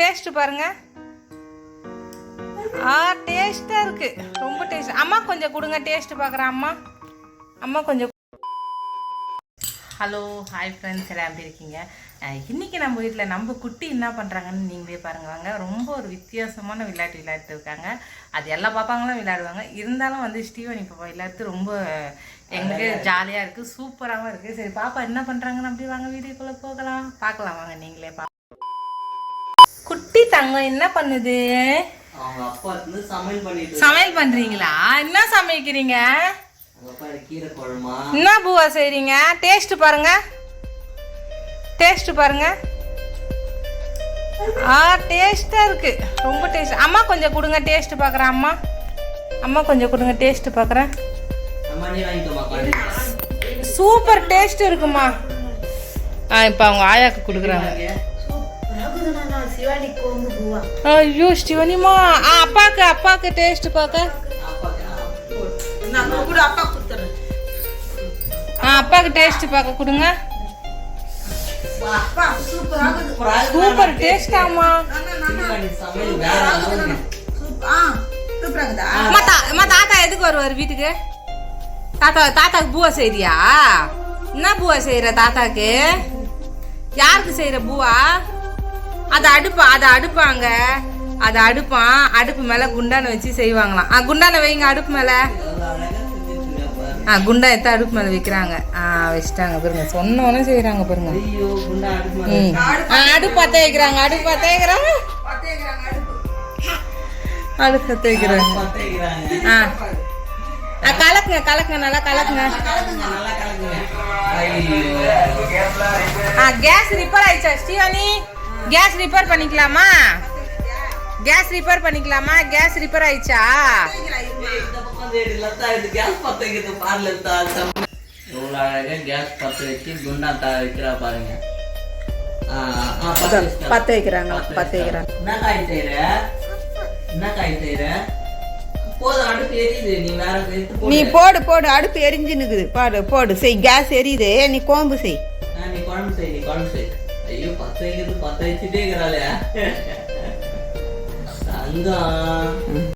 Taste பாருங்க. ஆ டேஸ்டா இருக்கு. ரொம்ப டேஸ்ட் அம்மா கொஞ்சம் கொடுங்க டேஸ்ட் பார்க்குறேன் அம்மா. அம்மா கொஞ்சம் ஹலோ ஹாய் ஃப்ரெண்ட்ஸ் எல்லாம் எப்படி இருக்கீங்க? அஹ் இன்னைக்கு நம்ம வீட்டில் நம்ம குட்டி என்ன பண்ணுறாங்கன்னு நீங்களே பாருங்க. வாங்க ரொம்ப ஒரு வித்தியாசமான விளையாட்டு விளையாட்டு இருக்காங்க. அது எல்லா பாப்பாங்களும் விளையாடுவாங்க. இருந்தாலும் வந்து ஸ்டீவன் இப்போ விளையாட்டு ரொம்ப எங்களுக்கு ஜாலியாக இருக்குது சூப்பராகவும் இருக்குது சரி பாப்பா என்ன பண்ணுறாங்கன்னு அப்படி வாங்க வீடியோக்குள்ளே போகலாம். பார்க்கலாம் வாங்க நீங்களே பா தங்கம் என்ன பண்ணுது? சமையல் பண்ணுறீங்களா என்ன சமைக்கிறீங்க? என்ன பூவா செய்றீங்க? டேஸ்ட் பாருங்க. டேஸ்ட் பாருங்க. ஆ டேஸ்டா இருக்கு. ரொம்ப டேஸ்ட் அம்மா கொஞ்சம் கொடுங்க டேஸ்ட் பார்க்குறேன் அம்மா. அம்மா கொஞ்சம் கொடுங்க டேஸ்ட் காலையில சூப்பர் டேஸ்ட் இருக்குமா. ஆ இப்போ அவங்க ஆயாக்கு கொடுக்குறாங்க. ஐயோ சிவனிமா ஆ அப்பாக்கு அப்பாக்கு டேஸ்ட் பார்க்க ஆ அப்பாக்கு டேஸ்ட் பார்க்க கொடுங்க சூப்பர் டேஸ்ட் ஆமா தா அம்மா தாத்தா எதுக்கு வருவார் வீட்டுக்கு தாத்தா தாத்தாக்கு பூவா செய்றியா என்ன பூவா செய்யற தாத்தாக்கு யாருக்கு செய்யற பூவா அது அடுப்பா அதை அடுப்பாங்க. அதை அடுப்பான் அடுப்பு மேல குண்டான வச்சு செய்வாங்களாம். ஆ குண்டான வைங்க அடுப்பு மேல. ஆ குண்டா எடுத்து அடுப்பு மேல வைக்கிறாங்க. ஆ வச்சுட்டாங்க பாருங்க. சொன்னவொன்னே செய்யறாங்க பாருங்க. ம். ஆ, அடுப்பு பத்த வைக்கிறாங்க அடுப்பு பத்த வைக்கிறாங்க. அடுப்பு பத்த வைக்கிறாங்க. ஆ. ஆ, கலக்குங்க கலக்குங்க நல்லா கலக்குங்க. ஆ கேஸ் ரிப்பேர் ஆயிடுச்சா ஸ்ரீவாணி? கேஸ் ரிப்பேர் பண்ணிக்கலாமா? கேஸ் ரிப்பேர் பண்ணிக்கலாமா? கேஸ் ரிப்பேர் ஆயிடுச்சா? ஏய், இந்த பக்கம் வந்து எடு, லதா, இது gas பத்த வைக்கிறது பாரு, லதா, செம்ம. எவ்வளவு அழகா gas பத்த வச்சு குண்டா த- வைக்கிறா பாருங்க ஆ, ஆ, பத்த வச்சுட்டா. பத்த வைக்கிறாங்க பத்த பத்த வைக்கிறாங்க என்ன காய் செய்யற என்ன காய் செய்யற போதும் அடுப்பு எரியுது நீ போடு. போடு அடுப்பு எரிஞ்சுனுக்குது பாடு போடு. செய் கேஸ் எரியுது. நீ கோம்பு செய். குழம்பு செய் நீ குழம்பு செய். ஐயோ பத்த வைக்கிறது பத்த வச்சுட்டே இருக்கிறாளே. தங்கம்